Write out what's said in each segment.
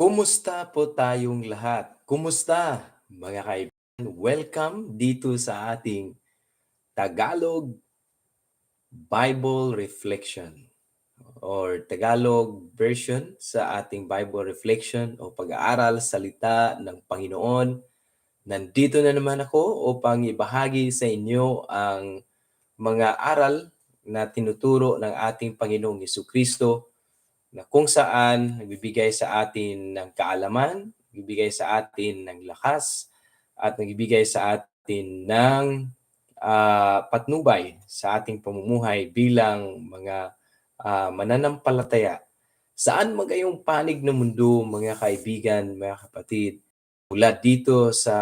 Kumusta po tayong lahat? Kumusta mga kaibigan? Welcome dito sa ating Tagalog Bible Reflection or Tagalog version sa ating Bible Reflection o pag-aaral salita ng Panginoon. Nandito na naman ako upang ibahagi sa inyo ang mga aral na tinuturo ng ating Panginoong Kristo na kung saan nagbibigay sa atin ng kaalaman, nagbibigay sa atin ng lakas, at nagbibigay sa atin ng uh, patnubay sa ating pamumuhay bilang mga uh, mananampalataya. Saan magayong panig ng mundo, mga kaibigan, mga kapatid, mula dito sa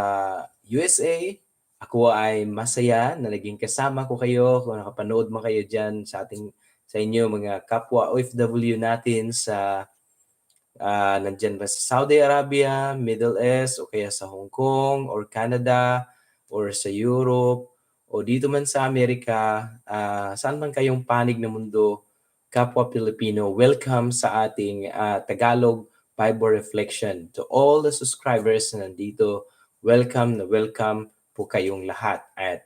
USA, ako ay masaya na naging kasama ko kayo kung nakapanood mo kayo dyan sa ating sa inyo mga kapwa OFW natin sa uh, nandyan ba sa Saudi Arabia, Middle East, o kaya sa Hong Kong, or Canada, or sa Europe, o dito man sa Amerika, uh, saan man kayong panig ng mundo, kapwa Pilipino, welcome sa ating uh, Tagalog Bible Reflection. To all the subscribers na nandito, welcome na welcome po kayong lahat. At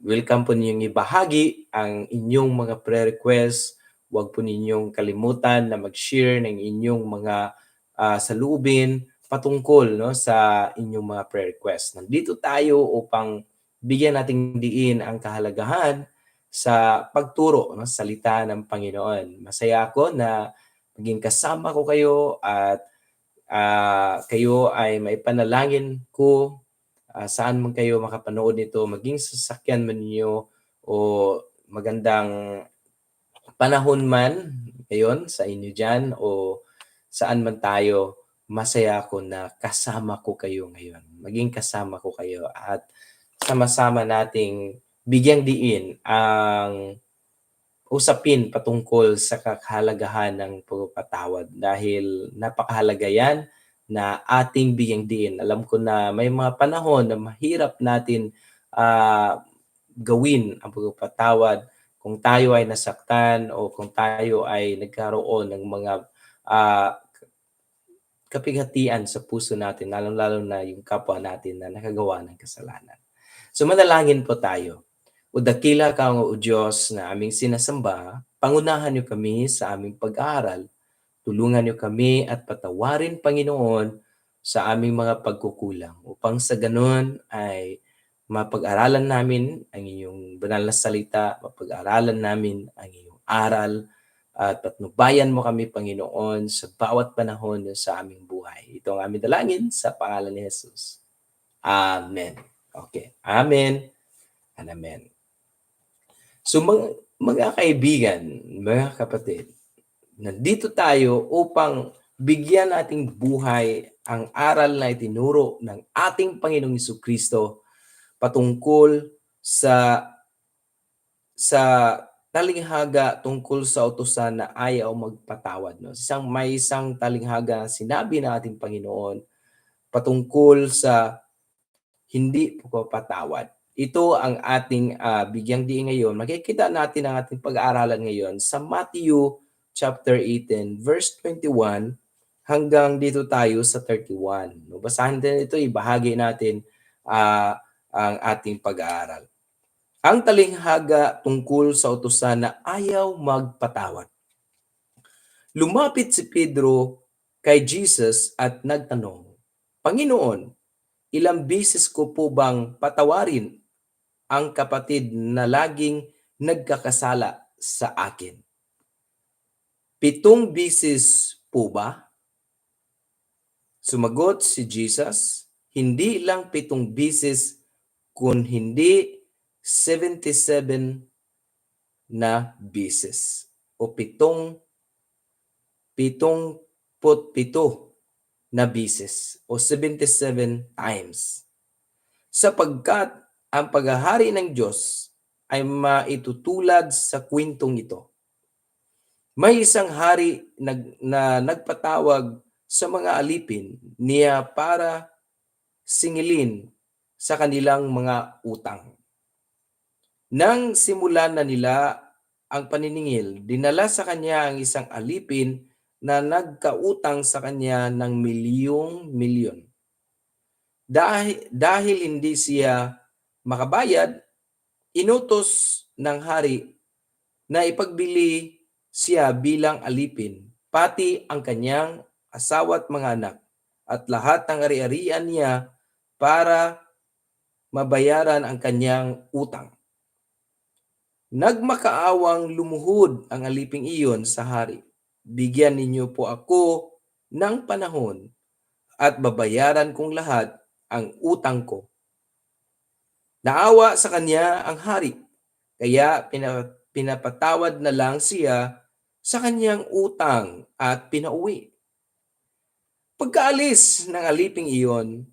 welcome po ninyong ibahagi ang inyong mga pre-request. Huwag po ninyong kalimutan na mag-share ng inyong mga uh, salubin patungkol no, sa inyong mga pre-request. Nandito tayo upang bigyan nating diin ang kahalagahan sa pagturo ng no, salita ng Panginoon. Masaya ako na maging kasama ko kayo at uh, kayo ay may panalangin ko uh, saan man kayo makapanood nito, maging sasakyan man niyo o magandang panahon man ngayon sa inyo dyan o saan man tayo, masaya ako na kasama ko kayo ngayon. Maging kasama ko kayo at sama-sama nating bigyang diin ang usapin patungkol sa kahalagahan ng pagpapatawad dahil napakahalaga yan na ating bigyan din. Alam ko na may mga panahon na mahirap natin uh, gawin ang pagpapatawad kung tayo ay nasaktan o kung tayo ay nagkaroon ng mga uh, kapighatian sa puso natin, lalong-lalo na yung kapwa natin na nakagawa ng kasalanan. So manalangin po tayo. O dakila ka o Diyos na aming sinasamba, pangunahan niyo kami sa aming pag-aaral Tulungan niyo kami at patawarin, Panginoon, sa aming mga pagkukulang upang sa ganun ay mapag-aralan namin ang iyong banal na salita, mapag-aralan namin ang iyong aral, at patnubayan mo kami, Panginoon, sa bawat panahon sa aming buhay. Ito ang aming dalangin sa pangalan ni Jesus. Amen. Okay. Amen and Amen. So mga, mga kaibigan, mga kapatid, Nandito tayo upang bigyan nating buhay ang aral na itinuro ng ating Panginoong Iso Kristo patungkol sa sa talinghaga tungkol sa utusan na ayaw magpatawad. No? Isang, may isang talinghaga sinabi ng ating Panginoon patungkol sa hindi pagpapatawad. Ito ang ating uh, bigyang diin ngayon. Makikita natin ang ating pag-aaralan ngayon sa Matthew chapter 18, verse 21 hanggang dito tayo sa 31. No, basahin din ito, ibahagi natin uh, ang ating pag-aaral. Ang talinghaga tungkol sa utusan na ayaw magpatawad. Lumapit si Pedro kay Jesus at nagtanong, Panginoon, ilang bisis ko po bang patawarin ang kapatid na laging nagkakasala sa akin? Pitong bisis po ba? Sumagot si Jesus, hindi lang pitong bisis, kun hindi 77 na bisis o pitong pitong put pito na bisis o 77 times. Sapagkat ang paghahari ng Diyos ay maitutulad sa kwentong ito may isang hari nag, na nagpatawag sa mga alipin niya para singilin sa kanilang mga utang. Nang simulan na nila ang paniningil, dinala sa kanya ang isang alipin na nagkautang sa kanya ng milyong milyon. Dahil, dahil hindi siya makabayad, inutos ng hari na ipagbili siya bilang alipin, pati ang kanyang asawa at mga anak, at lahat ng ari-arian niya para mabayaran ang kanyang utang. Nagmakaawang lumuhod ang aliping iyon sa hari. Bigyan ninyo po ako ng panahon at babayaran kong lahat ang utang ko. Naawa sa kanya ang hari, kaya pina- pinapatawad na lang siya sa kanyang utang at pinauwi. Pagkaalis ng aliping iyon,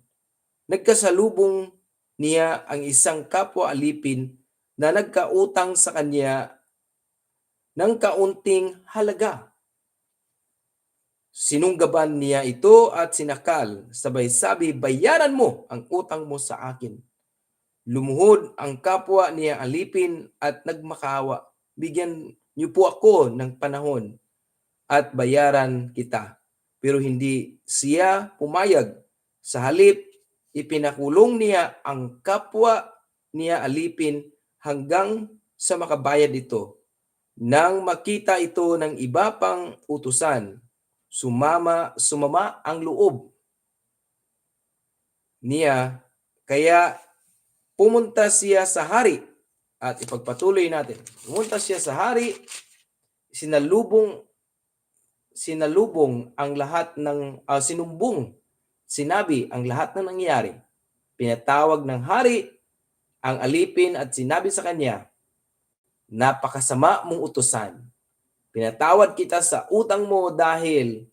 nagkasalubong niya ang isang kapwa alipin na nagkautang sa kanya ng kaunting halaga. Sinunggaban niya ito at sinakal, sabay sabi, bayaran mo ang utang mo sa akin. Lumuhod ang kapwa niya alipin at nagmakawa. Bigyan niyo po ako ng panahon at bayaran kita. Pero hindi siya pumayag. Sa halip, ipinakulong niya ang kapwa niya alipin hanggang sa makabayad ito. Nang makita ito ng iba pang utusan, sumama sumama ang loob niya kaya pumunta siya sa hari at ipagpatuloy natin. Pumunta siya sa hari, sinalubong sinalubong ang lahat ng ah, sinumbong, sinabi ang lahat ng nangyari. Pinatawag ng hari ang alipin at sinabi sa kanya, napakasama mong utusan. Pinatawad kita sa utang mo dahil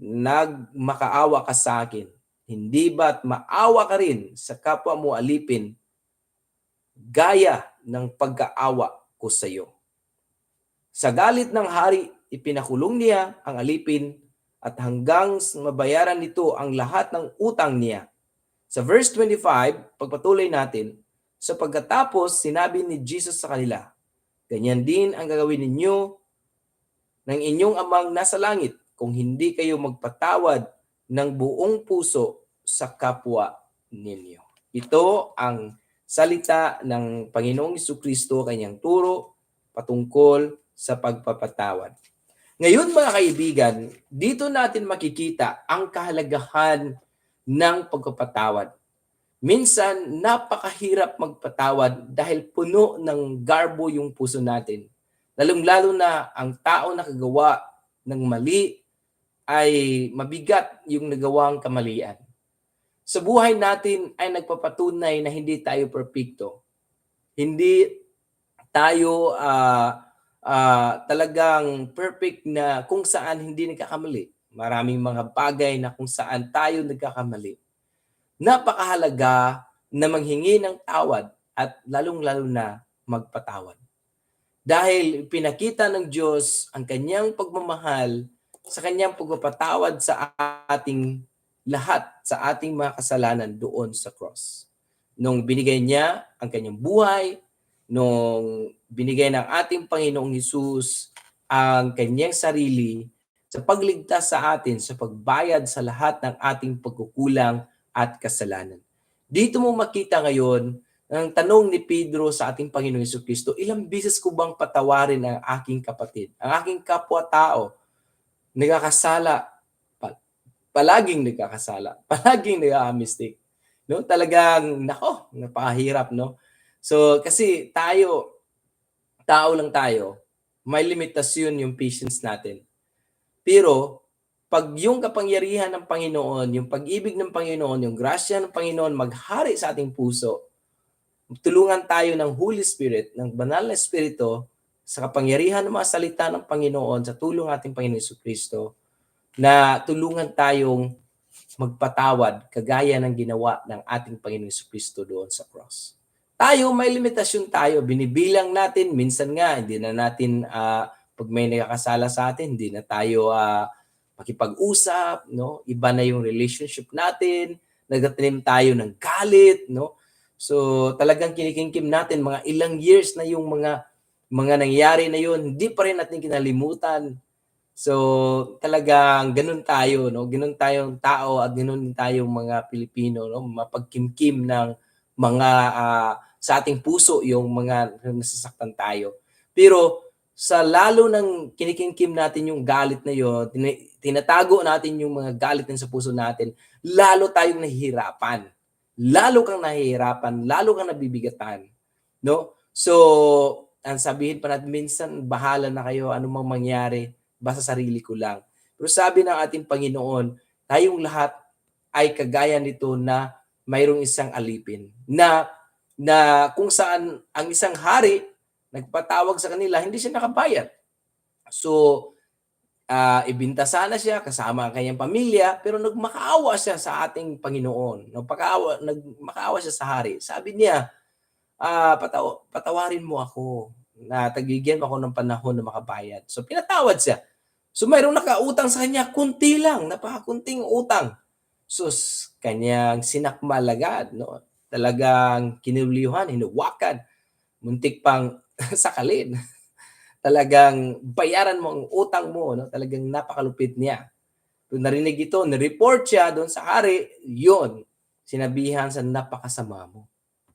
nagmakaawa ka sa akin. Hindi ba't maawa ka rin sa kapwa mo alipin gaya ng pagkaawa ko sa iyo. Sa galit ng hari, ipinakulong niya ang alipin at hanggang mabayaran nito ang lahat ng utang niya. Sa verse 25, pagpatuloy natin, sa pagkatapos sinabi ni Jesus sa kanila, Ganyan din ang gagawin ninyo ng inyong amang nasa langit kung hindi kayo magpatawad ng buong puso sa kapwa ninyo. Ito ang salita ng Panginoong Kristo kanyang turo patungkol sa pagpapatawad. Ngayon mga kaibigan, dito natin makikita ang kahalagahan ng pagpapatawad. Minsan, napakahirap magpatawad dahil puno ng garbo yung puso natin. Lalong-lalo na ang tao na kagawa ng mali ay mabigat yung nagawang kamalian. Sa buhay natin ay nagpapatunay na hindi tayo perfecto. Hindi tayo uh, uh, talagang perfect na kung saan hindi nagkakamali. Maraming mga bagay na kung saan tayo nagkakamali. Napakahalaga na manghingi ng tawad at lalong-lalo na magpatawad. Dahil pinakita ng Diyos ang kanyang pagmamahal sa kanyang pagpapatawad sa ating lahat, sa ating mga kasalanan doon sa cross. Nung binigay niya ang kanyang buhay, nung binigay ng ating Panginoong Hesus ang kanyang sarili sa pagligtas sa atin, sa pagbayad sa lahat ng ating pagkukulang at kasalanan. Dito mo makita ngayon ang tanong ni Pedro sa ating Panginoong Hesus Kristo, ilang bisis ko bang patawarin ang aking kapatid, ang aking kapwa-tao, nagkakasala, palaging nagkakasala, palaging nagkaka-mistake. No? Talagang, nako, napakahirap, no? So, kasi tayo, tao lang tayo, may limitasyon yung patience natin. Pero, pag yung kapangyarihan ng Panginoon, yung pag-ibig ng Panginoon, yung grasya ng Panginoon maghari sa ating puso, tulungan tayo ng Holy Spirit, ng banal na Espiritu, sa kapangyarihan ng mga salita ng Panginoon, sa tulong ating Panginoon Kristo, na tulungan tayong magpatawad kagaya ng ginawa ng ating Panginoon Iso Kristo doon sa cross. Tayo, may limitasyon tayo. Binibilang natin, minsan nga, hindi na natin, uh, pag may nakakasala sa atin, hindi na tayo uh, makipag-usap, no? Iba na yung relationship natin, nagtatanim tayo ng galit, no? So talagang kinikimkim natin mga ilang years na yung mga mga nangyari na yun, hindi pa rin natin kinalimutan. So, talagang ganun tayo, no? Ganun tayong tao at ganun tayong mga Pilipino, no? Mapagkimkim ng mga uh, sa ating puso yung mga nasasaktan tayo. Pero sa lalo ng kinikimkim natin yung galit na yon, tinatago natin yung mga galit sa puso natin, lalo tayong nahihirapan. Lalo kang nahihirapan, lalo kang nabibigatan. No? So, ang sabihin pa natin, minsan bahala na kayo anumang mangyari basta sarili ko lang. Pero sabi ng ating Panginoon, tayong lahat ay kagaya nito na mayroong isang alipin na na kung saan ang isang hari nagpatawag sa kanila, hindi siya nakabayad. So, uh, ibinta sana siya kasama ang kanyang pamilya, pero nagmakaawa siya sa ating Panginoon. Nagmakaawa, nagmakaawa siya sa hari. Sabi niya, uh, pataw- patawarin mo ako na tagigyan ako ng panahon na makabayad. So, pinatawad siya. So mayroong nakautang sa kanya, kunti lang, napakakunting utang. Sus, kanyang sinakmal agad, no? Talagang kinulihan, hinuwakan, muntik pang sakalin. Talagang bayaran mo ang utang mo, no? Talagang napakalupit niya. Kung narinig ito, nireport siya doon sa hari, yon sinabihan sa napakasama mo.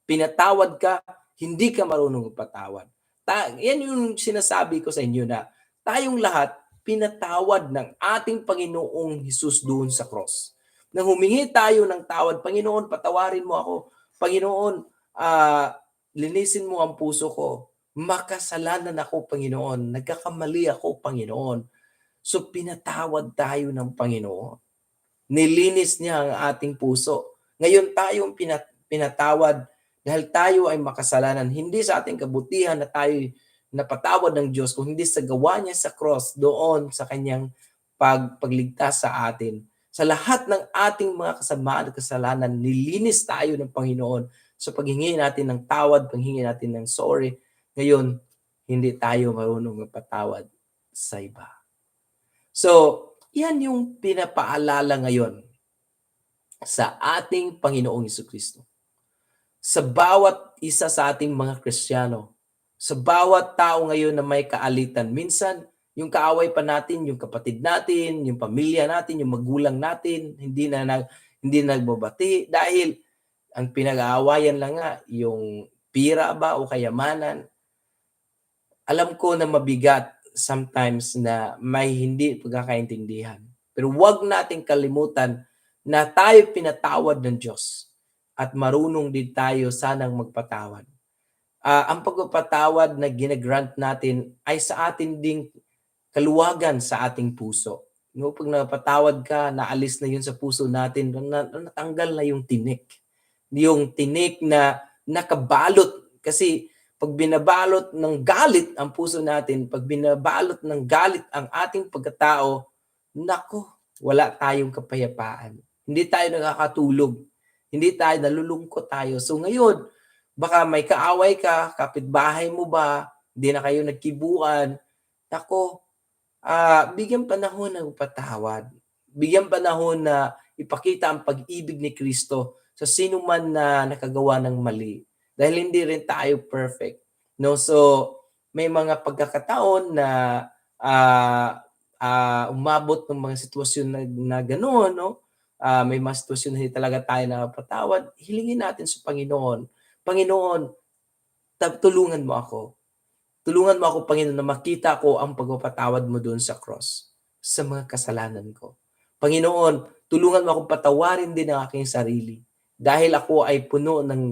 Pinatawad ka, hindi ka marunong patawad. Ta- yan yung sinasabi ko sa inyo na tayong lahat pinatawad ng ating Panginoong Hesus doon sa cross. Nang humingi tayo ng tawad, Panginoon, patawarin mo ako. Panginoon, uh, linisin mo ang puso ko. Makasalanan ako, Panginoon. Nagkakamali ako, Panginoon. So pinatawad tayo ng Panginoon. Nilinis niya ang ating puso. Ngayon tayong pinat- pinatawad dahil tayo ay makasalanan. Hindi sa ating kabutihan na tayo napatawad ng Diyos kung hindi sa gawa niya sa cross doon sa kanyang pag, pagligtas sa atin. Sa lahat ng ating mga kasamaan at kasalanan, nilinis tayo ng Panginoon sa paghingi natin ng tawad, paghingi natin ng sorry. Ngayon, hindi tayo marunong magpatawad sa iba. So, yan yung pinapaalala ngayon sa ating Panginoong Iso Kristo. Sa bawat isa sa ating mga Kristiyano, sa bawat tao ngayon na may kaalitan. Minsan, yung kaaway pa natin, yung kapatid natin, yung pamilya natin, yung magulang natin, hindi na nag, hindi nagbabati dahil ang pinag-aawayan lang nga yung pira ba o kayamanan. Alam ko na mabigat sometimes na may hindi pagkakaintindihan. Pero huwag nating kalimutan na tayo pinatawad ng Diyos at marunong din tayo sanang magpatawad uh, ang pagpapatawad na ginagrant natin ay sa atin ding kaluwagan sa ating puso. No, pag napatawad ka, naalis na yun sa puso natin, natanggal na yung tinik. Yung tinik na nakabalot. Kasi pag binabalot ng galit ang puso natin, pag binabalot ng galit ang ating pagkatao, nako, wala tayong kapayapaan. Hindi tayo nakakatulog. Hindi tayo, nalulungkot tayo. So ngayon, Baka may kaaway ka, kapitbahay mo ba, hindi na kayo nagkibuan. Ako, uh, bigyan panahon ng patawad. Bigyan panahon na ipakita ang pag-ibig ni Kristo sa sino man na nakagawa ng mali. Dahil hindi rin tayo perfect. No? So, may mga pagkakataon na uh, uh, umabot ng mga sitwasyon na, na gano'n, no? Uh, may mga sitwasyon na talaga tayo napatawad, hilingin natin sa Panginoon Panginoon, tulungan mo ako. Tulungan mo ako, Panginoon, na makita ko ang pagpapatawad mo doon sa cross sa mga kasalanan ko. Panginoon, tulungan mo akong patawarin din ang aking sarili. Dahil ako ay puno ng,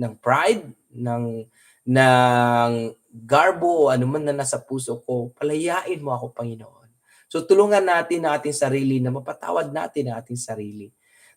ng pride, ng, ng garbo o anuman na nasa puso ko, palayain mo ako, Panginoon. So tulungan natin ang ating sarili na mapatawad natin ang ating sarili.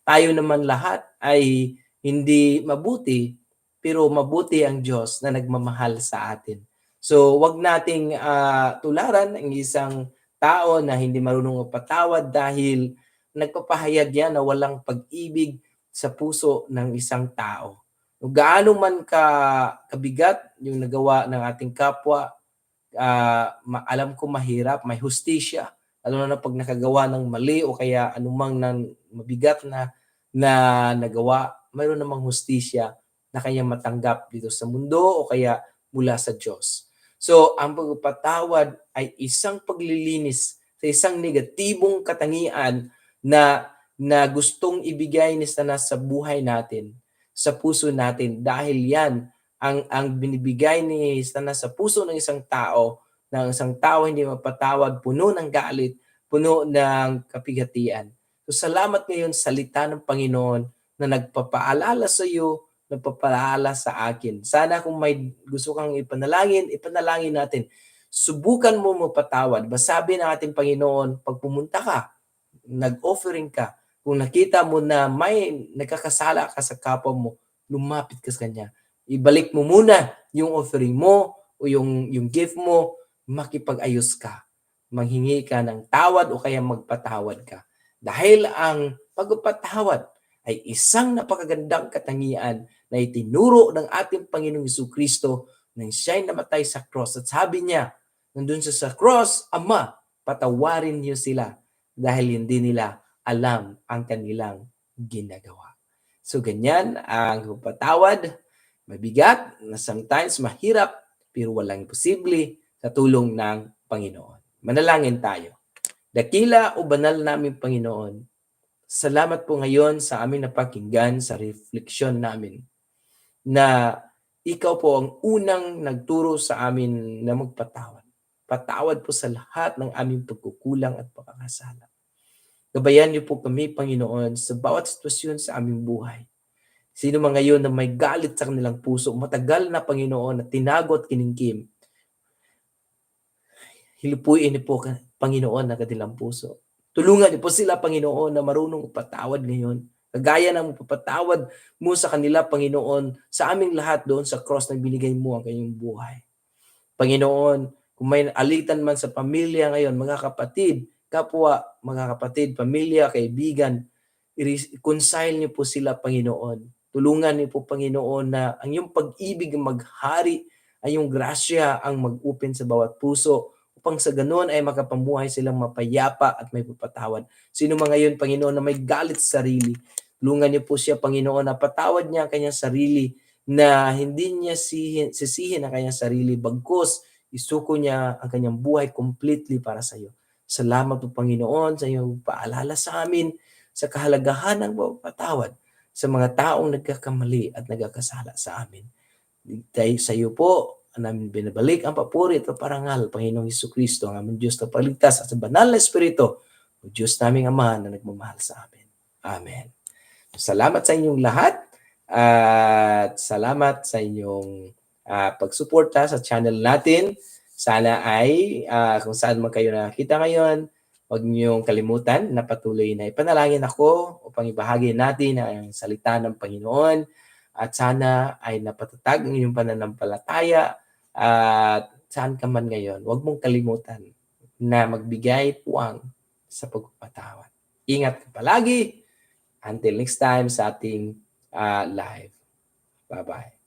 Tayo naman lahat ay hindi mabuti, pero mabuti ang Diyos na nagmamahal sa atin. So, wag nating uh, tularan ang isang tao na hindi marunong magpatawad dahil nagpapahayag yan na walang pag-ibig sa puso ng isang tao. Gaano man ka kabigat yung nagawa ng ating kapwa, uh, alam ko mahirap, may hustisya, lalo na pag nakagawa ng mali o kaya anumang nang mabigat na na nagawa, mayroon namang hustisya na kanyang matanggap dito sa mundo o kaya mula sa Diyos. So, ang pagpapatawad ay isang paglilinis sa isang negatibong katangian na na gustong ibigay ni Satanas sa buhay natin, sa puso natin dahil yan ang ang binibigay ni Satanas sa puso ng isang tao ng isang tao hindi mapatawad, puno ng galit, puno ng kapigatian. So salamat ngayon sa salita ng Panginoon na nagpapaalala sa iyo, nagpapaalala sa akin. Sana kung may gusto kang ipanalangin, ipanalangin natin. Subukan mo mapatawad. Basabi ng ating Panginoon, pag pumunta ka, nag-offering ka, kung nakita mo na may nagkakasala ka sa kapwa mo, lumapit ka sa kanya. Ibalik mo muna yung offering mo o yung, yung gift mo, makipag-ayos ka. Manghingi ka ng tawad o kaya magpatawad ka. Dahil ang pagpapatawad ay isang napakagandang katangian na itinuro ng ating Panginoong Isu Kristo nang siya'y namatay sa cross. At sabi niya, nandun siya sa cross, Ama, patawarin niyo sila dahil hindi nila alam ang kanilang ginagawa. So ganyan ang patawad, mabigat, na sometimes mahirap, pero walang imposible sa tulong ng Panginoon. Manalangin tayo. Dakila o banal namin Panginoon, salamat po ngayon sa aming napakinggan sa refleksyon namin na ikaw po ang unang nagturo sa amin na magpatawad. Patawad po sa lahat ng aming pagkukulang at pagkakasala. Gabayan niyo po kami, Panginoon, sa bawat sitwasyon sa aming buhay. Sino man ngayon na may galit sa kanilang puso, matagal na, Panginoon, na tinago at kiningkim, hilupuin niyo po, Panginoon, ang kanilang puso. Tulungan niyo po sila, Panginoon, na marunong patawad ngayon. Kagaya ng papatawad mo sa kanila, Panginoon, sa aming lahat doon sa cross na binigay mo ang kanyang buhay. Panginoon, kung may alitan man sa pamilya ngayon, mga kapatid, kapwa, mga kapatid, pamilya, kaibigan, i-reconcile niyo po sila, Panginoon. Tulungan niyo po, Panginoon, na ang iyong pag-ibig maghari, ay yung grasya ang mag-open sa bawat puso upang sa ganoon ay makapamuhay silang mapayapa at may papatawad. Sino man ngayon, Panginoon, na may galit sa sarili, tulungan niyo po siya, Panginoon, na patawad niya ang kanyang sarili na hindi niya sihin, sisihin ang kanyang sarili, bagkus isuko niya ang kanyang buhay completely para sa iyo. Salamat po Panginoon sa iyong paalala sa amin sa kahalagahan ng patawad sa mga taong nagkakamali at nagkakasala sa amin. Dahil sa iyo po, namin binabalik ang papuri at parangal, Panginoong Isu Kristo, ang aming Diyos na paligtas at sa banal na Espiritu, o Diyos naming Ama na nagmamahal sa amin. Amen. Salamat sa inyong lahat at salamat sa inyong uh, pagsuporta sa channel natin. Sana ay uh, kung saan man kayo nakita ngayon, huwag niyong kalimutan na patuloy na ipanalangin ako upang ibahagi natin ang salita ng Panginoon at sana ay napatatag ang iyong pananampalataya at saan ka man ngayon, huwag mong kalimutan na magbigay puwang sa pagpapatawad. Ingat ka palagi. Until next time sa ating uh, live. Bye-bye.